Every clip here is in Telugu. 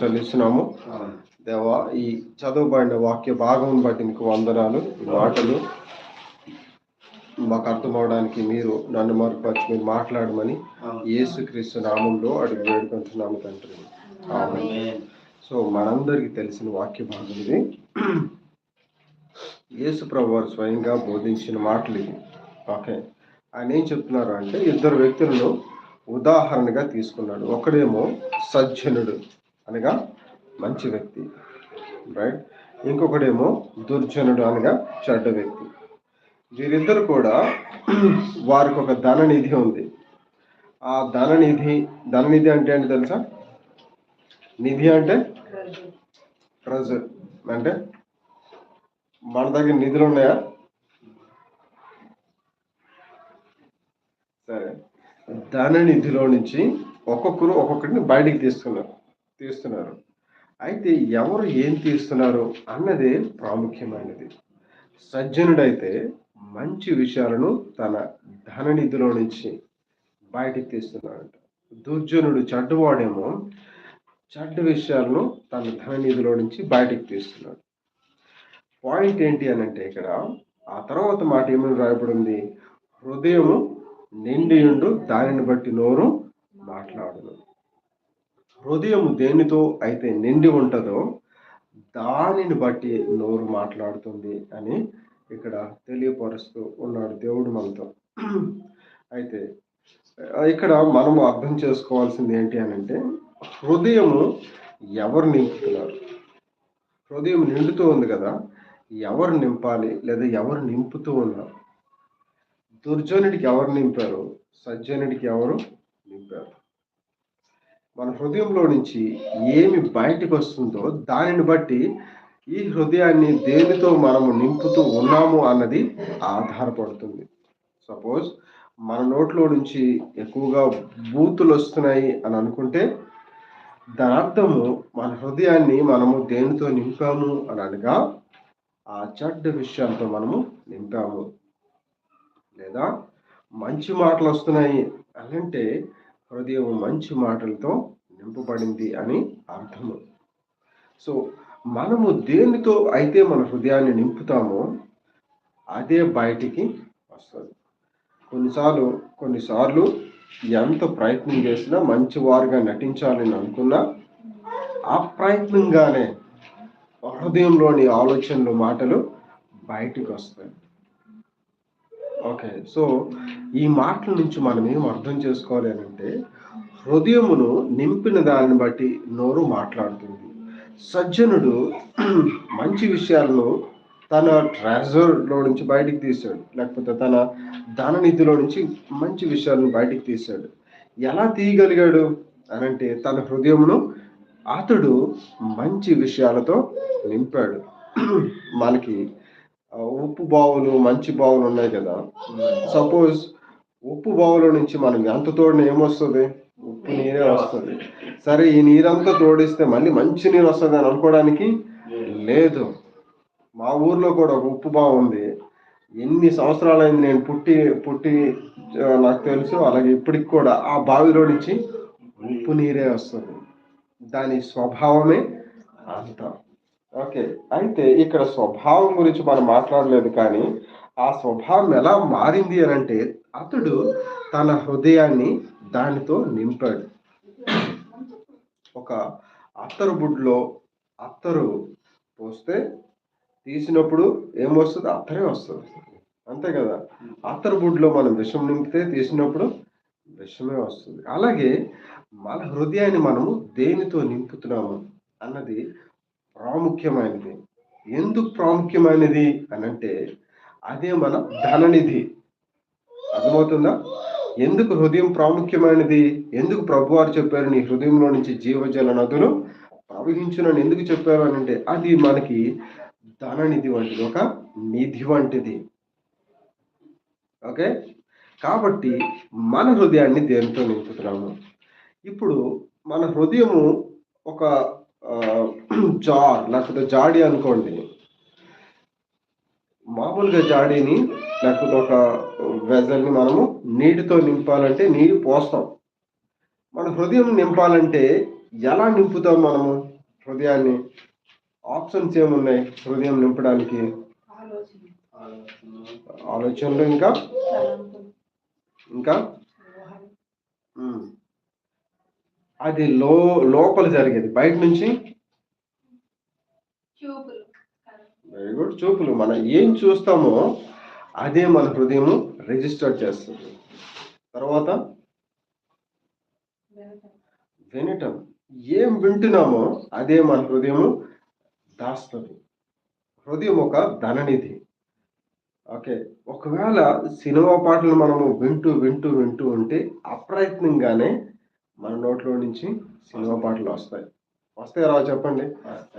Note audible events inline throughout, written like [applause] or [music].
చెల్లిస్తున్నాము దేవా ఈ చదువుబడిన వాక్య భాగం బట్టి నీకు వందనాలు ఈ మాటలు మాకు అర్థం అవడానికి మీరు నన్ను మరుపరిచి మీరు మాట్లాడమని యేసుక్రీస్తు నామంలో అడుగు వేడుకుంటున్నాము తండ్రి. సో మనందరికీ తెలిసిన వాక్య భాగం ఇది. యేసు ప్రభు వారు స్వయంగా బోధించిన మాటలు ఇది ఓకే. ఆయన ఏం చెప్తున్నారు అంటే ఇద్దరు వ్యక్తులను ఉదాహరణగా తీసుకున్నాడు. ఒకడేమో సజ్జనుడు. అనగా మంచి వ్యక్తి రైట్ ఇంకొకడేమో దుర్జనుడు అనగా చెడ్డ వ్యక్తి. వీరిద్దరు కూడా [clears throat] వారికి ఒక ధననిధి ఉంది. ఆ ధననిధి ధననిధి అంటే ఏంటి తెలుసా? నిధి అంటే ట్రెజర్ అంటే మన దగ్గర నిధులు ఉన్నాయా? సరే. ధన నిధిలో నుంచి ఒక్కొక్కరు ఒక్కొక్కరిని బయటికి తీసుకున్నారు తీస్తున్నారు. అయితే ఎవరు ఏం తీస్తున్నారు అన్నదే ప్రాముఖ్యమైనది. సజ్జనుడైతే మంచి విషయాలను తన ధన నిధిలో నుంచి బయటికి తీస్తున్నాడంట. దుర్జనుడు చెడ్డవాడేమో చెడ్డ విషయాలను తన ధన నిధిలో నుంచి బయటికి తీస్తున్నాడు. పాయింట్ ఏంటి అని అంటే ఇక్కడ ఆ తర్వాత మాట ఏమని రాయబడింది? హృదయము నిండియుండు దానిని బట్టి నోరు మాట్లాడును. హృదయం దేనితో అయితే నిండి ఉంటుందో దానిని బట్టి నోరు మాట్లాడుతుంది అని ఇక్కడ తెలియపరుస్తూ ఉన్నాడు దేవుడు మనతో. అయితే ఇక్కడ మనము అర్థం చేసుకోవాల్సింది ఏంటి అని అంటే హృదయము ఎవరు నింపుతున్నారు? హృదయం నిండుతూ ఉంది కదా ఎవరు నింపాలి లేదా ఎవరు నింపుతూ ఉన్నారు? దుర్జనుడికి ఎవరు నింపారు? సజ్జనుడికి ఎవరు నింపారు? మన హృదయంలో నుంచి ఏమి బయటకు వస్తుందో దానిని బట్టి ఈ హృదయాన్ని దేనితో మనము నింపుతూ ఉన్నాము అన్నది ఆధారపడుతుంది. సపోజ్ మన నోట్లో నుంచి ఎక్కువగా బూతులు వస్తున్నాయి అని అనుకుంటే దాని అర్థము మన హృదయాన్ని మనము దేనితో నింపాము అని అనగా ఆ చెడ్డ విషయాలతో మనము నింపాము. లేదా మంచి మాటలు వస్తున్నాయి అని అంటే హృదయం మంచి మాటలతో నింపబడింది అని అర్థము. సో మనము దేనితో అయితే మన హృదయాన్ని నింపుతామో అదే బయటికి వస్తుంది. కొన్నిసార్లు కొన్నిసార్లు ఎంత ప్రయత్నం చేసినా మంచి వారుగా నటించాలని అనుకున్నా ఆ ప్రయత్నంగానే హృదయంలోని ఆలోచనలు మాటలు బయటికి వస్తాయి. ఓకే. సో ఈ మాటల నుంచి మనం ఏం అర్థం చేసుకోవాలి అని అంటే హృదయమును నింపిన దానిని బట్టి నోరు మాట్లాడుతుంది. సజ్జనుడు [clears throat] మంచి విషయాలను తన ట్రెజర్లో నుంచి బయటికి తీశాడు. లేకపోతే తన ధననిధిలో నుంచి మంచి విషయాలను బయటికి తీశాడు. ఎలా తీయగలిగాడు అనంటే తన హృదయమును అతడు మంచి విషయాలతో నింపాడు. [clears throat] మనకి ఉప్పు బావులు మంచి బావులు ఉన్నాయి కదా. సపోజ్ ఉప్పు బావుల నుంచి మనం ఎంత తోడిన ఏమొస్తుంది? ఉప్పు నీరే వస్తుంది. సరే ఈ నీరంతా తోడిస్తే మళ్ళీ మంచి నీరు వస్తుంది అని అనుకోవడానికి లేదు. మా ఊర్లో కూడా ఒక ఉప్పు బావు ఉంది. ఎన్ని సంవత్సరాలైంది నేను పుట్టి పుట్టి నాకు తెలుసు. అలాగే ఇప్పటికి కూడా ఆ బావిలో నుంచి ఉప్పు నీరే వస్తుంది. దాని స్వభావమే అంత. ఓకే. అయితే ఇక్కడ స్వభావం గురించి మనం మాట్లాడలేదు కానీ ఆ స్వభావం ఎలా మారింది అని అంటే అతడు తన హృదయాన్ని దానితో నింపాడు. ఒక అత్తరు బుడ్లో అత్తరు పోస్తే తీసినప్పుడు ఏమొస్తుంది అత్తరే వస్తుంది. అంతే కదా? అత్తరు బుడ్లో మనం విషం నింపితే తీసినప్పుడు విషమే వస్తుంది. అలాగే మన హృదయాన్ని మనము దేనితో నింపుతున్నాము అన్నది ప్రాముఖ్యమైనది. ఎందుకు ప్రాముఖ్యమైనది అని అంటే అదే మన ధననిధి. అర్థమవుతుందా? ఎందుకు హృదయం ప్రాముఖ్యమైనది? ఎందుకు ప్రభువారు చెప్పారు నీ హృదయంలో నుంచి జీవజల నదులు ప్రవహించునని ఎందుకు చెప్పారు అని అంటే అది మనకి ధననిధి వంటిది ఒక నిధి వంటిది. ఓకే? కాబట్టి మన హృదయాన్ని దేనితో నింపుతున్నాము? ఇప్పుడు మన హృదయము ఒక జార్ లేకపోతే జాడి అనుకోండి. మామూలుగా జాడీని లేకపోతే ఒక వెజల్ని మనము నీటితో నింపాలంటే నీరు పోస్తాం. మన హృదయం నింపాలంటే ఎలా నింపుతాం మనము? హృదయాన్ని ఆప్షన్స్ ఏమున్నాయి హృదయం నింపడానికి? ఆలోచన ఆలోచనలు ఇంకా? ఇంకా. అది లో లోపల జరిగేది. బయట నుంచి వెరీ గుడ్ చూపులు. మనం ఏం చూస్తామో అదే మన హృదయము రిజిస్టర్ చేస్తుంది. తర్వాత వినటం. ఏం వింటున్నామో అదే మన హృదయము దాస్తుంది. హృదయం ఒక ధననిధి. ఓకే. ఒకవేళ సినిమా పాటలు మనము వింటూ వింటూ వింటూ ఉంటే అప్రయత్నంగానే మన నోట్లో నుంచి సినిమా పాటలు వస్తాయి. వస్తాయి రా చెప్పండి.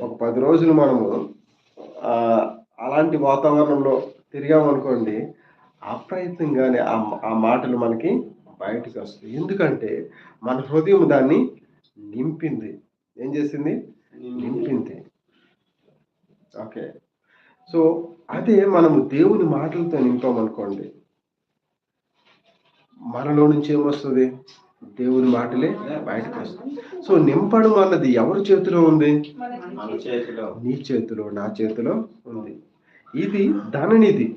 ఒక పది రోజులు మనము అలాంటి వాతావరణంలో తిరిగామనుకోండి అప్రయత్నంగానే ఆ ఆ మాటలు మనకి బయటకు వస్తాయి. ఎందుకంటే మన హృదయం దాన్ని నింపింది. ఏం చేసింది? నింపింది. ఓకే. సో అదే మనము దేవుని మాటలతో నింపామనుకోండి మనలో నుంచి ఏమొస్తుంది? దేవుని మాటలే బయటకు వస్తాయి. సో నింపడం అన్నది ఎవరి చేతిలో ఉంది? మన మన చేతిలో. నీ చేతిలో నా చేతిలో ఉంది. ఇది ధననిధి.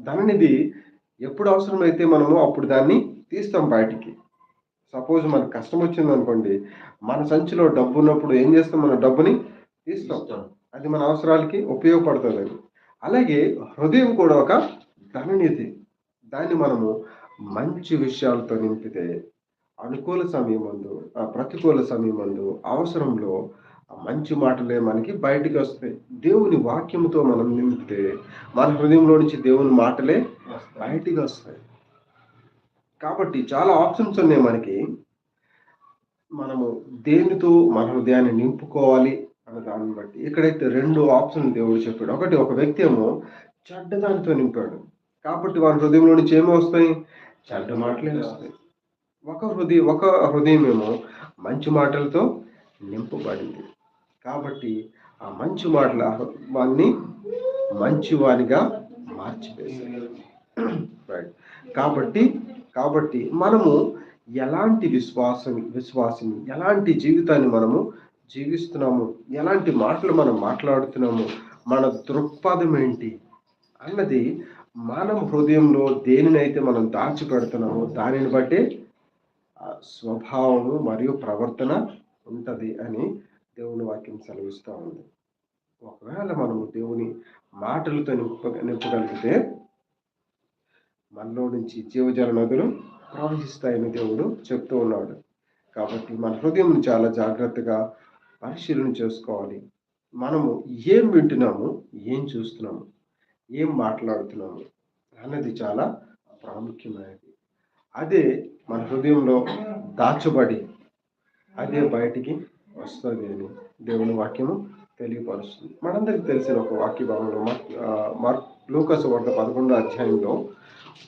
ధననిధి ఎప్పుడు అవసరమైతే మనము అప్పుడు దాన్ని తీస్తాం బయటికి. సపోజ్ మనకు కష్టం వచ్చింది అనుకోండి మన సంచిలో డబ్బు ఉన్నప్పుడు ఏం చేస్తాం? మన డబ్బుని తీస్తాం. అది మన అవసరాలకి ఉపయోగపడుతుంది అలాగే హృదయం కూడా ఒక ధననిధి. దాన్ని మనము మంచి విషయాలతో నింపితే అనుకూల సమయం మందు ఆ ప్రతికూల సమయం మందు అవసరంలో ఆ మంచి మాటలే మనకి బయటికి వస్తాయి. దేవుని వాక్యంతో మనం నింపితే మన హృదయంలో నుంచి దేవుని మాటలే బయటికి వస్తాయి. కాబట్టి చాలా ఆప్షన్స్ ఉన్నాయి మనకి. మనము దేనితో మన హృదయాన్ని నింపుకోవాలి అన్న దాన్ని బట్టి ఇక్కడైతే రెండు ఆప్షన్ దేవుడు చెప్పాడు. ఒకటి ఒక వ్యక్తి ఏమో చెడ్డదానితో నింపాడు. కాబట్టి వారి హృదయంలో నుంచి ఏమి వస్తాయి చెడ్డ మాటలే వస్తాయి. ఒక హృదయం ఒక హృదయం ఏమో మంచి మాటలతో నింపబడింది. కాబట్టి ఆ మంచి మాటల వాన్ని మంచి వానిగా మార్చివేశాడు రైట్ కాబట్టి కాబట్టి మనము ఎలాంటి విశ్వాసం విశ్వాసం ఎలాంటి జీవితాన్ని మనము జీవిస్తున్నాము ఎలాంటి మాటలు మనం మాట్లాడుతున్నాము మన దృక్పథం ఏంటి అన్నది మనం హృదయంలో దేనినైతే మనం దాచి పెడుతున్నామో దానిని బట్టి స్వభావము మరియు ప్రవర్తన ఉంటుంది అని దేవుని వాక్యం సెలవిస్తూ ఉంది. ఒకవేళ మనము దేవుని మాటలతో నింప నింపగలిగితే మనలో నుంచి జీవజల నదులు ప్రవహిస్తాయని దేవుడు చెప్తూ ఉన్నాడు. కాబట్టి మన హృదయం చాలా జాగ్రత్తగా పరిశీలన చేసుకోవాలి. మనము ఏం వింటున్నాము ఏం చూస్తున్నాము ఏం మాట్లాడుతున్నాము అన్నది చాలా ప్రాముఖ్యమైనది. అదే మన హృదయంలో దాచబడి అదే బయటికి వస్తుంది అని దేవుని వాక్యము తెలియపరుస్తుంది. మనందరికి తెలిసిన ఒక వాక్య భాగంలో ఆ, మార్క్ లూకస్ వార్త పదకొండో అధ్యాయంలో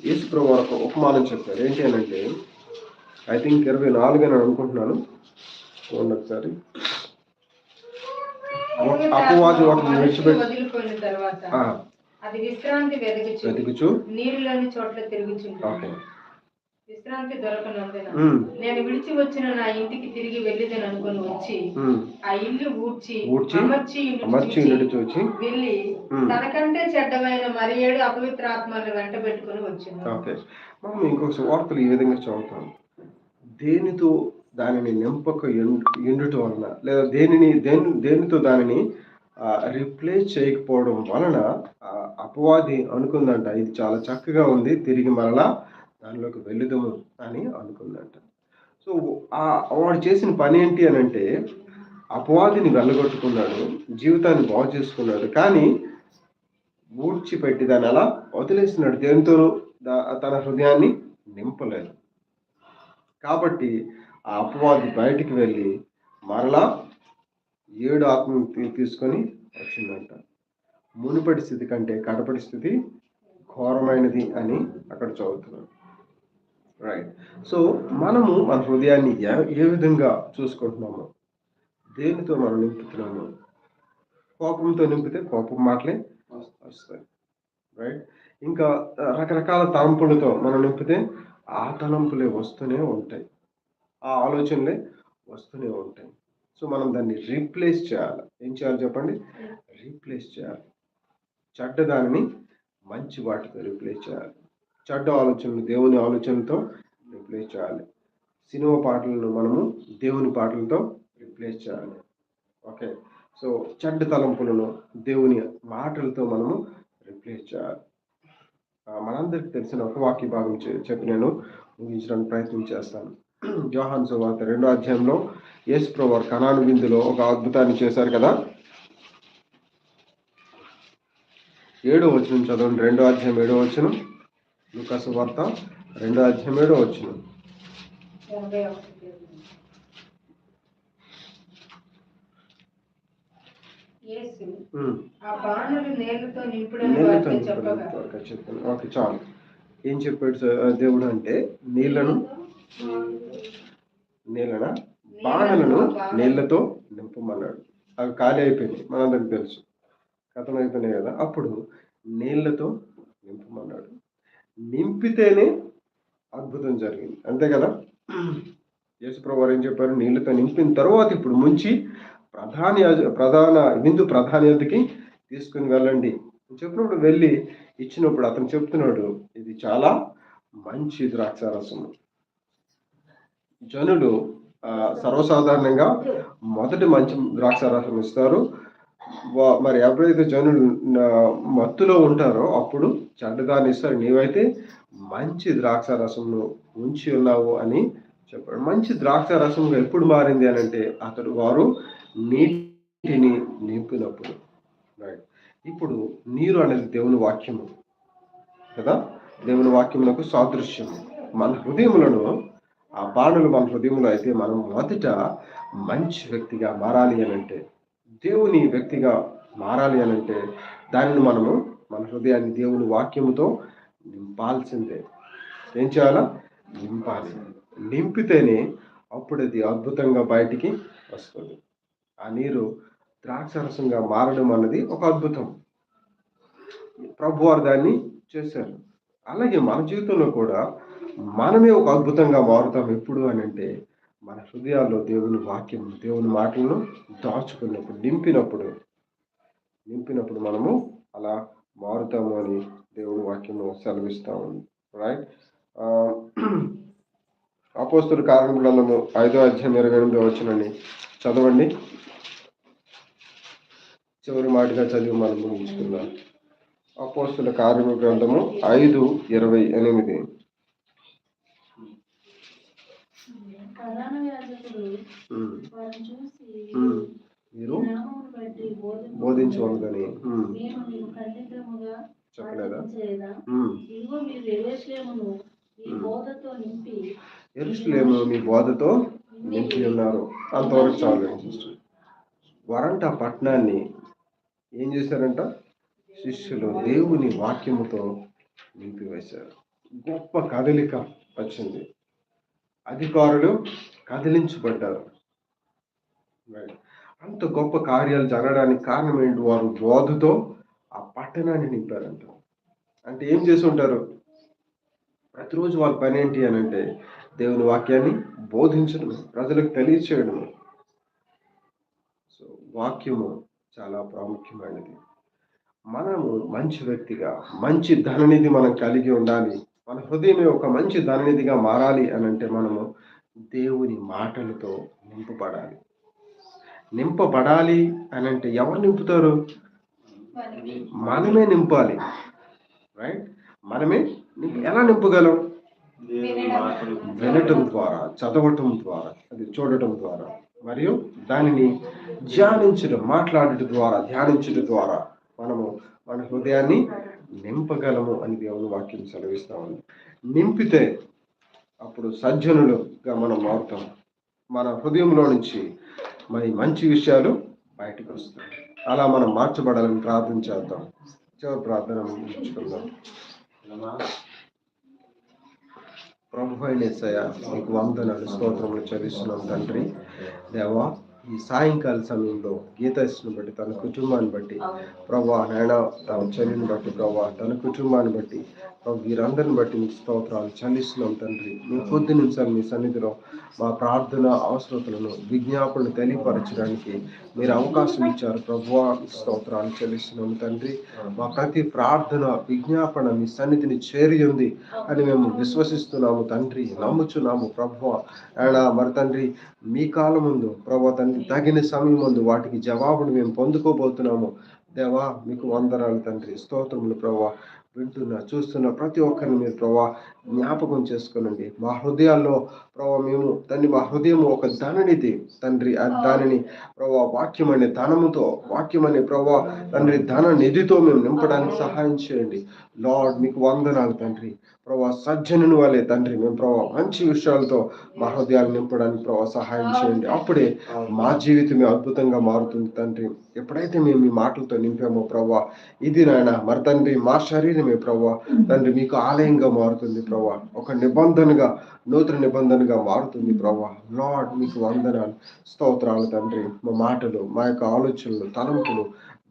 యేసు ప్రభు వారు ఒక ఉపమానం చెప్పారు. ఏంటి అని అంటే ఐ థింక్ ఇరవై నాలుగు అని అనుకుంటున్నాను. చూడండి ఒకసారి. అపవాది వాటిని విడిచిపెట్టి అది విశ్రాంతి వెతుకుచు నీరులోని చోట్ల తిరుగుచుంటుంది విశ్రాంతి దొరకనందున నేను విడిచి వచ్చిన నా ఇంటికి తిరిగి వెళ్ళిదని అనుకుని వచ్చి. ఆ ఇల్లు ఊడ్చి అమర్చి అమర్చి చూచి, వెళ్ళి. తనకంటే చెడ్డమైన మరి ఏడు అపవిత్ర ఆత్మలను వెంట పెట్టుకుని వచ్చింది మనం ఇంకొక వార్తలు ఈ విధంగా చదువుతాం. దేనితో దానిని నింపక ఎండు- ఎండుట వలన లేదా దేనిని దేని దేనితో దానిని రిప్లేస్ చేయకపోవడం వలన అపవాది అనుకుందంట. ఇది చాలా చక్కగా ఉంది తిరిగి మరలా దానిలోకి వెళ్ళుదాము అని అనుకుందంట. సో ఆ వాడు చేసిన పని ఏంటి అని అంటే అపవాదిని వెళ్ళగొట్టుకున్నాడు జీవితాన్ని బాగు చేసుకున్నాడు. కానీ ఊడ్చిపెట్టి దాన్ని అలా వదిలేస్తున్నాడు. దేనితోనూ తన హృదయాన్ని నింపలేదు. కాబట్టి ఆ అపవాది బయటికి వెళ్ళి మరలా ఏడు ఆత్మను తీ- తీసుకొని వచ్చిందంట. మునుపటి స్థితి కంటే కడపటి స్థితి ఘోరమైనది అని అక్కడ చదువుతున్నాం. రైట్ సో మనము మన హృదయాన్ని ఏ ఏ విధంగా చూసుకుంటున్నాము దేనితో మనం నింపుతున్నాము కోపంతో నింపితే కోపం మాటలే వస్తాయి. రైట్ ఇంకా రకరకాల తలంపులతో మనం నింపితే ఆ తలంపులే వస్తూనే ఉంటాయి. ఆ ఆలోచనలే వస్తూనే ఉంటాయి. సో మనం దాన్ని రీప్లేస్ చేయాలి. ఏం చేయాలి చెప్పండి? రీప్లేస్ చేయాలి. చెడ్డ దానిని మంచి వాటితో రీప్లేస్ చేయాలి. చెడ్డ ఆలోచనలు దేవుని ఆలోచనతో రీప్లేస్ చేయాలి. సినిమా పాటలను మనము దేవుని పాటలతో రీప్లేస్ చేయాలి. ఓకే? సో చెడ్డ తలంపులను దేవుని మాటలతో మనము రీప్లేస్ చేయాలి. మనందరికి తెలిసిన ఒక వాక్య భాగం చెప్పి నేను ముగించడానికి ప్రయత్నం చేస్తాను. జోహాన్ సువార్త రెండో అధ్యాయంలో యేసు ప్రభు వారు కనాను విందులో ఒక అద్భుతాన్ని చేశారు కదా? ఏడో వచనం చదవండి. రెండో అధ్యాయం ఏడో వచనం. లుకాసు వార్త రెండో అధ్యాయం ఏడో వచనం. ఓకే చాలు. ఏం చెప్పాడు దేవుడు అంటే నీళ్ళను నీళ్ళన బాణలను నీళ్ళతో నింపమన్నాడు. అవి ఖాళీ అయిపోయింది మనందరికి తెలుసు. కథం అయిపోయినాయి కదా. అప్పుడు నీళ్ళతో నింపమన్నాడు. నింపితేనే అద్భుతం జరిగింది. అంతే కదా? యేసుప్రభు వారు ఏం చెప్పారు? నీళ్ళతో నింపిన తర్వాత ఇప్పుడు ముంచి ప్రధాని ప్రధాన విందు ప్రధాని అతికి తీసుకుని వెళ్ళండి. చెప్పినప్పుడు వెళ్ళి ఇచ్చినప్పుడు అతను చెప్తున్నాడు ఇది చాలా మంచి ద్రాక్షారసము. జనులు సర్వసాధారణంగా మొదటి మంచి ద్రాక్ష రసం ఇస్తారు మరి ఎవరైతే జనులు మత్తులో ఉంటారో అప్పుడు చెడ్డదాన్ని ఇస్తారు. నీవైతే మంచి ద్రాక్ష రసంను ఉంచి ఉన్నావు అని చెప్పాడు. మంచి ద్రాక్ష రసం ఎప్పుడు మారింది అని అంటే అతడు వారు నీటిని నింపినప్పుడు. రైట్ ఇప్పుడు నీరు అనేది దేవుని వాక్యము కదా? దేవుని వాక్యములకు సాదృశ్యము. మన హృదయములను ఆ బాణులు మన హృదయంలో అయితే మనం మొదట మంచి వ్యక్తిగా మారాలి అని అంటే దేవుని వ్యక్తిగా మారాలి అని అంటే దానిని మనము మన హృదయాన్ని దేవుని వాక్యముతో నింపాల్సిందే. ఏం చేయాలా? నింపాలి. నింపితేనే అప్పుడు అది అద్భుతంగా బయటికి వస్తుంది. ఆ నీరు ద్రాక్షరసంగా మారడం అన్నది ఒక అద్భుతం. ప్రభు వారు దాన్ని చేశారు. అలాగే మన జీవితంలో కూడా మనమే ఒక అద్భుతంగా మారుతాం ఎప్పుడు అని అంటే మన హృదయాల్లో దేవుని వాక్యం దేవుని మాటలను దాచుకున్నప్పుడు నింపినప్పుడు నింపినప్పుడు మనము అలా మారుతాము అని దేవుని వాక్యము సెలవిస్తా ఉంది. రైట్ అపోస్తుల కారణములను గ్రంథము ఐదో అధ్యాయం ఇరవై ఎనిమిది వచ్చినండి చదవండి. చివరి మాటగా చదివి మనం ముగించుకుందాం. అపోస్తుల కార్యము గ్రంథము ఐదు ఇరవై ఎనిమిది ప్రధాన యాజకుడు ఉమ్, వారిని చూసి ఉమ్. మీరు ఈ నామమును బట్టి బోధింపు బోధించవలదని ఉమ్, నేను మీకు ఖండితముగా చెప్పలేదా ఆజ్ఞాపించలేదా? ఉమ్. ఇదిగో మీరు ఎరుషలేమును ఈ బోధతో నింపి ఎరుసలేము మీ బోధతో నింపి ఉన్నారు. అంతవరకు చాలు. వరంట పట్టణాన్ని ఏం చేశారంట? శిష్యులు దేవుని వాక్యముతో నింపివేశారు. గొప్ప కదలిక వచ్చింది. అధికారులు కదిలించబడ్డారు. అంత గొప్ప కార్యాలు జరగడానికి కారణం ఏంటి? వారు బోధతో ఆ పట్టణాన్ని నింపారంట. అంటే ఏం చేసి ఉంటారు? ప్రతిరోజు వాళ్ళ పని ఏంటి అని అంటే దేవుని వాక్యాన్ని బోధించడం ప్రజలకు తెలియచేయడం సో వాక్యము చాలా ప్రాముఖ్యమైనది. మనము మంచి వ్యక్తిగా మంచి ధననిధి మనం కలిగి ఉండాలి. మన హృదయమే ఒక మంచి ధననిధిగా మారాలి అని అంటే మనము దేవుని మాటలతో నింపబడాలి. నింపబడాలి అని అంటే ఎవరు నింపుతారు? మనమే నింపాలి. రైట్ మనమే ఎలా నింపగలం? వినటం ద్వారా చదవటం ద్వారా అది చూడటం ద్వారా మరియు దానిని ధ్యానించడం మాట్లాడటం ద్వారా ధ్యానించడం ద్వారా మనము మన హృదయాన్ని నింపగలము అని దేవుని వాక్యం సెలవిస్తా ఉంది. నింపితే అప్పుడు సజ్జనులుగా మనం మారుతాం. మన హృదయంలో నుంచి మరి మంచి విషయాలు బయటకు వస్తాయి. అలా మనం మార్చబడాలని ప్రార్థన చేద్దాం. చివరి ప్రార్థన ఉంచుకుందాం ప్రభు అయిన యేసయ్య, మీకు వందనాలు స్తోత్రములు చదివిస్తున్నాం తండ్రి. దేవా ఈ సాయంకాల సమయంలో గీత గీతస్సును బట్టి తన కుటుంబాన్ని బట్టి ప్రభా నాయన తన చెల్లిని బట్టి ప్రభా తన కుటుంబాన్ని బట్టి ప్రభు వీరందరిని బట్టి మీకు స్తోత్రాలు చెల్లిస్తున్నాం తండ్రి. మీ కొద్ది నిమిషాలు మీ సన్నిధిలో మా ప్రార్థన అవసరతలను విజ్ఞాపనలు తెలియపరచడానికి మీరు అవకాశం ఇచ్చారు. ప్రభువా స్తోత్రాలు చెల్లిస్తున్నాము తండ్రి. మా ప్రతి ప్రార్థన విజ్ఞాపన మీ సన్నిధిని చేరి ఉంది అని మేము విశ్వసిస్తున్నాము తండ్రి. నమ్ముచున్నాము ప్రభువ. ఆయన మరి తండ్రి మీ కాలం ముందు ప్రభు తండ్రి తగిన సమయం ముందు వాటికి జవాబును మేము పొందుకోబోతున్నాము. దేవా మీకు వందనాలు తండ్రి. స్తోత్రములు ప్రభా వింటున్న చూస్తున్న ప్రతి ఒక్కరిని మీరు ప్రభా జ్ఞాపకం చేసుకోనండి. మా హృదయాల్లో ప్రభా మేము తండ్రి మా హృదయం ఒక ధననిధి తండ్రి ఆ దానిని ప్రభా వాక్యం అనే ధనముతో వాక్యం అనే ప్రభా తండ్రి ధన నిధితో మేము నింపడానికి సహాయం చేయండి. లార్డ్ మీకు వందనాలు తండ్రి. ప్రభా సజ్జనుని వలె తండ్రి మేము ప్రభా మంచి విషయాలతో మా హృదయాలు నింపడానికి ప్రభా సహాయం చేయండి. అప్పుడే మా జీవితమే అద్భుతంగా మారుతుంది తండ్రి. ఎప్పుడైతే మేము ఈ మాటలతో నింపామో ప్రభా ఇది నాయన మరి తండ్రి మా శరీరమే ప్రభా తండ్రి మీకు ఆలయంగా మారుతుంది ప్రభా. ఒక నిబంధనగా నూతన నిబంధనగా మారుతుంది ప్రభా. లార్డ్ మీకు వందనాలు స్తోత్రాలు తండ్రి. మా మాటలు మా యొక్క ఆలోచనలు తలంపులు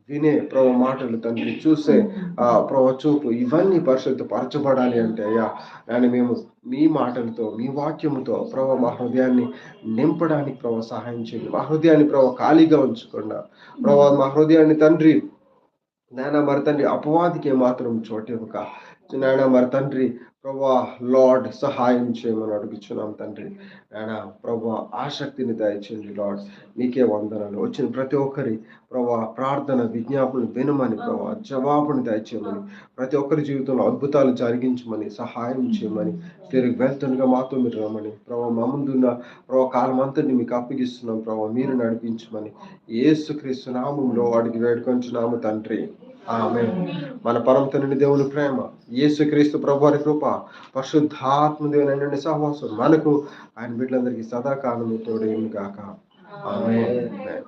వినే ప్రభు మాటలు తండ్రి చూసే ఆ ప్రభు చూపు ఇవన్నీ పరిశుద్ధ పరచబడాలి అంటే అయ్యా నాయన మేము మీ మాటలతో మీ వాక్యముతో ప్రభు మా హృదయాన్ని నింపడానికి ప్రభు సహాయం చేయండి. మా హృదయాన్ని ప్రభు ఖాళీగా ఉంచకుండా ప్రభు మా హృదయాన్ని తండ్రి నాయన మరి తండ్రి అపవాదికి మాత్రం చోటు ఇవ్వక. నాయన మరి తండ్రి ప్రభా లార్డ్ సహాయం చేయమని అడుగుచున్నాం తండ్రి. నాయన ప్రభా ఆసక్తిని దయచేయండి లార్డ్. నీకే వందనాలు. వచ్చిన ప్రతి ఒక్కరి ప్రభా ప్రార్థన విజ్ఞాపన వినమని ప్రభా జవాబుని దయచేయమని ప్రతి ఒక్కరి జీవితంలో అద్భుతాలు జరిగించమని సహాయం చేయమని తిరిగి వెళ్తుండగా మాతో మీరు రమ్మని. ప్రభా మా ముందున్న ప్రభా కాలం అంతటిని మీకు అప్పగిస్తున్నాం ప్రభా మీరు నడిపించమని. యేసుక్రీస్తు నామంలో అడిగి వేడుకొంచున్నాము తండ్రి. మన పరమ తండ్రి దేవుని ప్రేమ యేసుక్రీస్తు ప్రభు వారి కృప పరిశుద్ధాత్మ దేవుని సహవాసం మనకు ఆయన బిడ్డలందరికీ సదాకాలము తోడేమి గాక ఆమె అందరికీ.